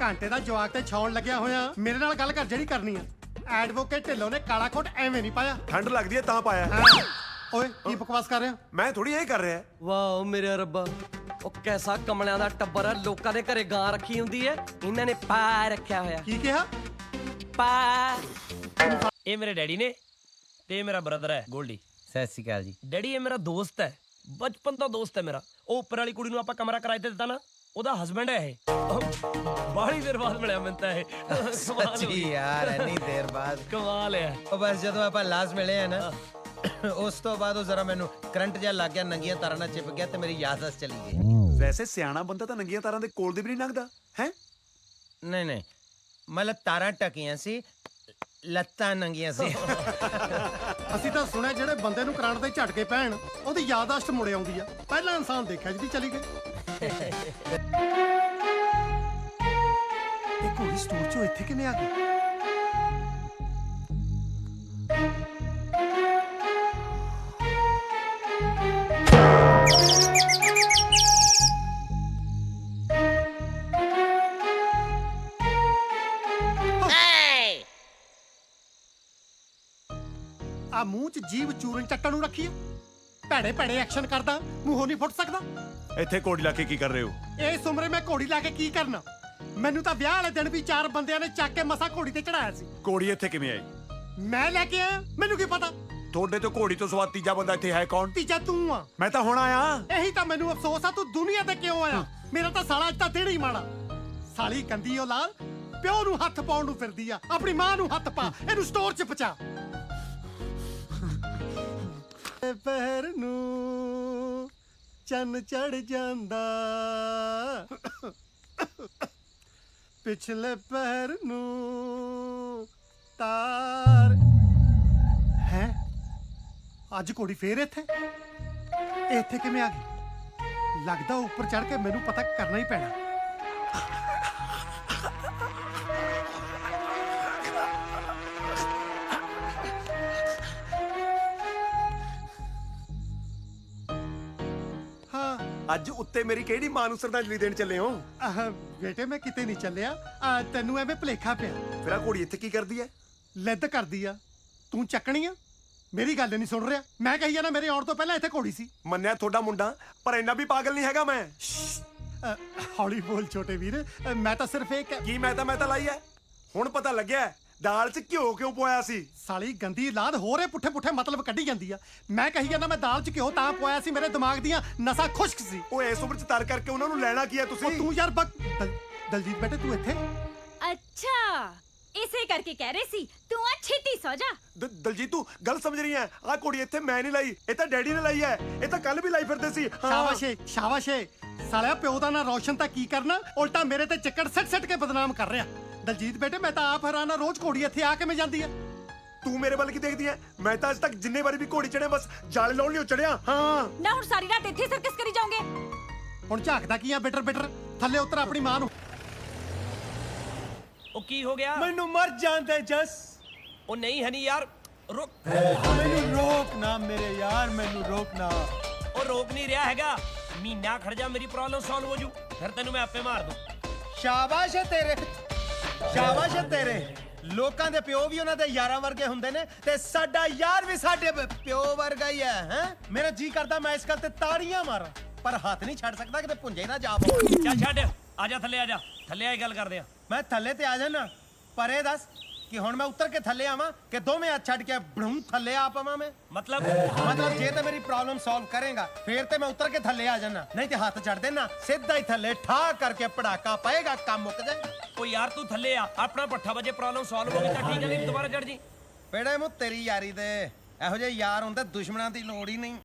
ਘੰਟੇ ਦਾ ਜਵਾਕ ਤੇ ਛਾਉਣ ਲੱਗਿਆ ਹੋਇਆ। ਮੇਰੇ ਨਾਲ ਗੱਲ ਕਰ ਜਿਹੜੀ ਕਰਨੀ ਆ। ਐਡਵੋਕੇਟ ਢਿੱਲੋਂ ਨੇ ਕਾਲਾ ਕੋਟ ਐਵੇਂ ਨਹੀਂ ਪਾਇਆ। ਠੰਡ ਲੱਗਦੀ ਹੈ ਤਾਂ ਪਾਇਆ। ਹਾਂ। ਓਏ ਕੀ ਬਕਵਾਸ ਕਰ ਰਿਹਾ? ਮੈਂ ਥੋੜੀ ਇਹ ਕਰ ਰਿਹਾ। ਵਾਓ ਮੇਰੇ ਰੱਬਾ। ਉਹ ਕੈਸਾ ਕਮਲਿਆਂ ਦਾ ਟੱਬਰ ਆ ਲੋਕਾਂ ਦੇ ਘਰੇ ਗਾਂ ਰੱਖੀ ਹੁੰਦੀ ਹੈ ਇਹਨਾਂ ਨੇ ਪਾ ਰੱਖਿਆ ਹੋਇਆ। ਕੀ ਕਿਹਾ? ਪਾ। ਇਹ ਮੇਰੇ ਡੈਡੀ ਨੇ ਤੇ ਇਹ ਮੇਰਾ ਬ੍ਰਦਰ ਹੈ ਗੋਲਡੀ। ਸਤਿ ਸ਼੍ਰੀ ਅਕਾਲ ਜੀ। ਡੈਡੀ ਇਹ ਮੇਰਾ ਦੋਸਤ ਹੈ। ਬਚਪਨ ਦਾ ਦੋਸਤ ਹੈ ਮੇਰਾ। ਉਹ ਉੱਪਰ ਵਾਲੀ ਕੁੜੀ ਨੂੰ ਆਪਾਂ ਕਮਰਾ ਕਿਰਾਏ ਤੇ ਦਿੱਤਾ ਨਾ। ਉਹਦਾ ਹਸਬੰਡ ਹੈ ਇਹ। ਬਾਹਲੀ ਦੇਰ ਬਾਅਦ ਮਿਲਿਆ ਮੈਨੂੰ ਤਾਂ ਇਹ। ਕਮਾਲ ਹੋ ਜੀ ਗਈ। ਯਾਰ ਇੰਨੀ ਦੇਰ ਬਾਅਦ। ਕਮਾਲ ਹੈ। ਉਹ ਬਸ ਜਦੋਂ ਆਪਾਂ ਲਾਸਟ ਮਿਲੇ ਆ ਨਾ ਉਸ ਤੋਂ ਬਾਅਦ ਉਹ ਜ਼ਰਾ ਮੈਨੂੰ ਕਰੰਟ ਜਿਹਾ ਲੱਗ ਗਿਆ ਨੰਗੀਆਂ ਤਾਰਾਂ ਨਾਲ ਚਿਪ ਗਿਆ ਤੇ ਮੇਰੀ ਯਾਦਦਾਸ਼ਤ ਚਲੀ ਗਈ। ਵੈਸੇ ਸਿਆਣਾ ਬੰਦਾ ਤਾਂ ਨੰਗੀਆਂ ਤਾਰਾਂ ਦੇ ਕੋਲ ਦੀ ਵੀ ਨਹੀਂ ਲੰਘਦਾ ਹੈ? ਨਹੀਂ ਨਹੀਂ। ਮਤਲਬ ਤਾਰਾਂ ਟਕੀਆਂ ਸੀ ਲੱਤਾਂ ਨੰਗੀਆਂ ਸੀ। ਅਸੀਂ ਤਾਂ ਸੁਣਿਆ ਜਿਹੜੇ ਬੰਦੇ ਨੂੰ ਕਰੰਟ ਦੇ ਝਟਕੇ ਪੈਣ ਉਹਦੀ ਯਾਦਾਸ਼ਤ ਮੁੜ ਆਉਂਦੀ ਆ। ਪਹਿਲਾ ਇਨਸਾਨ ਦੇਖਿਆ ਜਿਹਦੀ ਚਲੀ ਗਈ। ਇਹ ਘੋੜੀ ਸਟੋਰ ਚੋਂ ਇੱਥੇ ਕਿਵੇਂ ਆ ਗਈ ਆ ਮੂੰਹ 'ਚ ਜੀਵ ਚੂਰਨ ਚੱਟਣ ਨੂੰ ਰੱਖੀ ਆ। ਭੈੜੇ ਭੈੜੇ ਐਕਸ਼ਨ ਕਰਦਾ ਮੂੰਹੋਂ ਨਹੀਂ ਫੁੱਟ ਸਕਦਾ। ਇੱਥੇ ਕੋਡੀ ਲਾ ਕੇ ਕੀ ਕਰ ਰਹੇ ਹੋ? ਇਸ ਉਮਰੇ ਮੈਂ ਘੋੜੀ ਲਾ ਕੇ ਕੀ ਕਰਨਾ? ਮੈਨੂੰ ਤਾਂ ਵਿਆਹ ਵਾਲੇ ਦਿਨ ਵੀ ਚਾਰ ਬੰਦਿਆਂ ਨੇ ਚੱਕ ਕੇ ਮਸਾ ਘੋੜੀ ਤੇ ਚੜਾਇਆ ਸੀ। ਕੋੜੀ ਇੱਥੇ ਕਿਵੇਂ ਆਈ? ਮੈਂ ਲੈ ਕੇ ਆਇਆ ਮੈਨੂੰ ਕੀ ਪਤਾ? ਤੁਹਾਡੇ ਤੋਂ ਘੋੜੀ ਤੋਂ ਸਵਾਦ ਤੀਜਾ ਬੰਦਾ ਇੱਥੇ ਹੈ ਕੌਣ? ਤੀਜਾ ਤੂੰ ਆ। ਮੈਂ ਤਾਂ ਹੁਣ ਆਇਆ। ਇਹੀ ਤਾਂ ਮੈਨੂੰ ਅਫਸੋਸ ਆ ਤੂੰ ਦੁਨੀਆ ਤੇ ਕਿਉਂ ਆਇਆ? ਮੇਰਾ ਤਾਂ ਸਾਲਾ ਅੱਜ ਤਾਂ ਦਿਨ ਹੀ ਮਾੜਾ। ਸਾਲੀ ਗੰਦੀ ਔਲਾਦ ਪਿਓ ਨੂੰ ਹੱਥ ਪਾਉਣ ਨੂੰ ਫਿਰਦੀ ਆ ਆਪਣੀ ਮਾਂ ਨੂੰ ਹੱਥ ਪਾ ਇਹਨੂੰ ਸਟੋਰ 'ਚ ਪਚਾ ਪਹਿਰ ਨੂੰ ਚੰਨ ਚੜ ਜਾਂਦਾ। ਪਿਛਲੇ ਪਹਿਰ ਨੂੰ ਤਾਰ। ਹੈ? ਅੱਜ ਘੋੜੀ ਫੇਰ ਇੱਥੇ? ਇਹ ਇੱਥੇ ਕਿਵੇਂ ਆ ਗਈ? ਲੱਗਦਾ ਉੱਪਰ ਚੜ ਕੇ ਮੈਨੂੰ ਪਤਾ ਕਰਨਾ ਹੀ ਪੈਣਾ। ਅੱਜ ਉੱਤੇ ਮੇਰੀ ਕਿਹੜੀ ਮਾਂ ਨੂੰ ਸ਼ਰਧਾਂਜਲੀ ਦੇਣ ਚੱਲੇ ਹੋ? ਆਹ, ਬੇਟੇ ਮੈਂ ਕਿਤੇ ਨਹੀਂ ਚੱਲਿਆ। ਆ, ਤੈਨੂੰ ਐਵੇਂ ਭਲੇਖਾ ਪਿਆ। ਫਿਰ ਆਹ ਘੋੜੀ ਇੱਥੇ ਕੀ ਕਰਦੀ ਹੈ ਲਿੱਦ ਕਰਦੀ ਆ। ਤੂੰ ਚੱਕਣੀ ਆ? ਮੇਰੀ ਗੱਲ ਨਹੀਂ ਸੁਣ ਰਿਹਾ। ਮੈਂ ਕਹੀ ਜਾਣਾ ਮੇਰੇ ਆਉਣ ਤੋਂ ਪਹਿਲਾਂ ਇੱਥੇ ਘੋੜੀ ਸੀ। ਮੰਨਿਆ ਤੁਹਾਡਾ ਮੁੰਡਾ ਪਰ ਇੰਨਾ ਵੀ ਪਾਗਲ ਨਹੀਂ ਹੈਗਾ ਮੈਂ। ਹੌਲੀ ਬੋਲ ਛੋਟੇ ਵੀਰ। ਮੈਂ ਤਾਂ ਸਿਰਫ ਇੱਕ ਕੀ ਮੈਂ ਤਾਂ ਮੈਂ ਤਾਂ ਲਾਈ ਹੈ ਹੁਣ ਪਤਾ ਲੱਗਿਆ ਹੈ, ਦਾਲ 'ਚ ਘਿਓ ਕਿਉਂ ਪੋਇਆ ਸੀ? ਸਾਲੀ ਗੰਦੀ ਲਾਦ ਹੋਰੇ ਪੁੱਠੇ ਪੁੱਠੇ ਮਤਲਬ ਕੱਢੀ ਜਾਂਦੀ ਆ। ਮੈਂ ਕਹੀ ਜਾਂਦਾ ਮੈਂ ਦਾਲ 'ਚ ਘਿਓ ਤਾਂ ਪਵਾਇਆ ਸੀ ਮੇਰੇ ਦਿਮਾਗ ਦੀਆਂ ਨਸਾਂ ਖੁਸ਼ਕ ਸੀ। ਉਹ ਇਸ ਉਮਰ 'ਚ ਤਰ ਕਰਕੇ ਉਹਨਾਂ ਨੂੰ ਲੈਣਾ ਕੀ ਹੈ ਉਹ ਤੁਸੀਂ ਤੂੰ ਯਾਰ ਬਕ ਦਲ- ਦਲਜੀਤ ਬੇਟੇ ਤੂੰ ਇੱਥੇ? ਅੱਛਾ ਇਸੇ ਕਰਕੇ ਕਹਿ ਰਹੇ ਸੀ ਤੂੰ ਆ ਛੇਤੀ ਸੋ ਜਾ। ਦ- ਦਲਜੀਤ ਤੂੰ ਗੱਲ ਸਮਝ ਰਹੀ ਹੈ ਆਹ ਕੁੜੀ ਇੱਥੇ ਮੈਂ ਨਹੀਂ ਲਾਈ ਇਹ ਤਾਂ ਡੈਡੀ ਨੇ ਲਾਈ ਹੈ ਇਹ ਤਾਂ ਕੱਲ ਵੀ ਲਾਈ ਫਿਰਦੇ ਸੀ। ਹਾਂ। ਸ਼ਾਬਾਸ਼ੇ ਸ਼ਾਬਾਸ਼ੇ। ਸਾਲਿਆ ਪਿਓ ਦਾ ਨਾਂ ਰੌਸ਼ਨ ਤਾਂ ਕੀ ਕਰਨਾ? ਉਲਟਾ ਮੇਰੇ ਤੇ ਚੱਕੜ ਸੱਟ ਸੱਟ ਕੇ ਬਦਨਾਮ ਕਰ ਰਿਹਾ। ਦਲਜੀਤ ਬੇਟੇ ਮੈਂ ਤਾਂ ਆਪ ਹੈਰਾਨ ਰੋਜ਼ ਘੋੜੀ ਇੱਥੇ ਆ ਕਿਵੇਂ ਜਾਂਦੀ ਆ ਤੂੰ ਮੇਰੇ ਵੱਲ ਕੀ ਦੇਖਦੀ ਹੈ? ਮੈਂ ਤਾਂ ਅੱਜ ਤੱਕ ਜਿੰਨੇ ਵਾਰੀ ਵੀ ਘੋੜੀ ਚੜਿਆ ਬਸ ਜਾਲੇ ਲਾਉਣ ਲਈ ਚੜਿਆ ਹਾਂ। ਨਾ ਹੁਣ ਸਾਰੀ ਰਾਤ ਇੱਥੇ ਸਰਕਸ ਕਰੀ ਜਾਓਗੇ। ਹੁਣ ਝਾਕਦਾ ਕੀ ਆ ਬਿਟਰ ਬਿਟਰ? ਥੱਲੇ ਉਤਰ ਆਪਣੀ ਮਾਂ ਨੂੰ। ਉਹ ਕੀ ਹੋ ਗਿਆ? ਮੈਨੂੰ ਮਰ ਜਾਂਦੇ ਜਸ। ਉਹ ਨਹੀਂ ਹਨੀ ਯਾਰ ਰੁਕ। ਮੈਨੂੰ ਰੋਕ ਨਾ ਮੇਰੇ ਯਾਰ ਮੈਨੂੰ ਰੋਕ ਨਾ। ਉਹ ਰੋਕ ਨਹੀਂ ਰਿਹਾ ਹੈਗਾ। ਮਹੀਨਾ ਖੜ ਜਾ ਮੇਰੀ ਪ੍ਰੋਬਲਮ ਸੋਲਵ ਹੋ ਜੂ। ਫਿਰ ਤੈਨੂੰ ਮੈਂ ਆਪੇ ਮਾਰ ਦੂੰ। ਸ਼ਾਬਾਸ਼ ਏ ਤੇਰੇ। ਸ਼ਾਬਾਸ਼ ਤੇਰੇ। ਲੋਕਾਂ ਦੇ ਪਿਓ ਵੀ ਉਹਨਾਂ ਦੇ ਯਾਰਾਂ ਵਰਗੇ ਹੁੰਦੇ ਨੇ ਤੇ ਸਾਡਾ ਯਾਰ ਵੀ ਸਾਡੇ ਪ- ਪਿਓ ਵਰਗਾ ਹੀ ਹੈ ਹੈ? ਮੇਰਾ ਜੀ ਕਰਦਾ ਮੈਂ ਇਸ ਗੱਲ ਤੇ ਤਾੜੀਆਂ ਮਾਰਾਂ। ਪਰ ਹੱਥ ਨਹੀਂ ਛੱਡ ਸਕਦਾ ਕਿਤੇ ਪੁੰਜੇ ਨਾ ਜਾ ਪਵਾਂ ਚੱਲ ਛੱਡ ਆ ਜਾ ਥੱਲੇ ਆ ਜਾ। ਥੱਲੇ ਆ ਕੇ ਗੱਲ ਕਰਦੇ ਆ। ਮੈਂ ਥੱਲੇ ਤੇ ਆ ਜਾਣਾ ਪਰ ਇਹ ਦੱਸ ਕਿ ਹੁਣ ਮੈਂ ਉੱਤਰ ਕੇ ਥੱਲੇ ਆਵਾਂ ਕਿ ਦੋਵੇਂ ਹੱਥ ਛੱਡ ਕੇ ਬੜੂੰ ਥੱਲੇ ਆ ਪਾਵਾਂ ਮੈਂ? ਮਤਲਬ? ਮਤਲਬ ਜੇ ਤੇ ਮੇਰੀ ਪ੍ਰੋਬਲਮ ਸੋਲਵ ਕਰੇਗਾ ਫੇਰ ਤੇ ਮੈਂ ਉੱਤਰ ਕੇ ਥੱਲੇ ਆ ਜਾਣਾ ਨਹੀਂ ਤੇ ਹੱਥ ਛੱਡ ਦੇਣਾ ਸਿੱਧਾ ਹੀ ਥੱਲੇ ਠਾ ਕਰਕੇ ਪੜਾਕਾ ਪਏਗਾ ਕੰਮ ਮੁੱਕ ਜਾਏ ਉਹ ਯਾਰ ਤੂੰ ਥੱਲੇ ਆ। ਆਪਣਾ ਪੱਠਾ ਵਜੇ ਪ੍ਰੋਬਲਮ ਸੋਲਵ ਹੋ ਗਈ ਤਾਂ ਠੀਕ ਹੈ ਨਹੀਂ ਦੁਬਾਰਾ ਚੜ ਜੀ। ਪੇੜੇ ਮੂੰ ਤੇਰੀ ਯਾਰੀ ਦੇ। ਇਹੋ ਜਿਹੇ ਯਾਰ ਹੁੰਦੇ ਦੁਸ਼ਮਣਾਂ ਦੀ ਲੋੜ ਹੀ ਨਹੀਂ।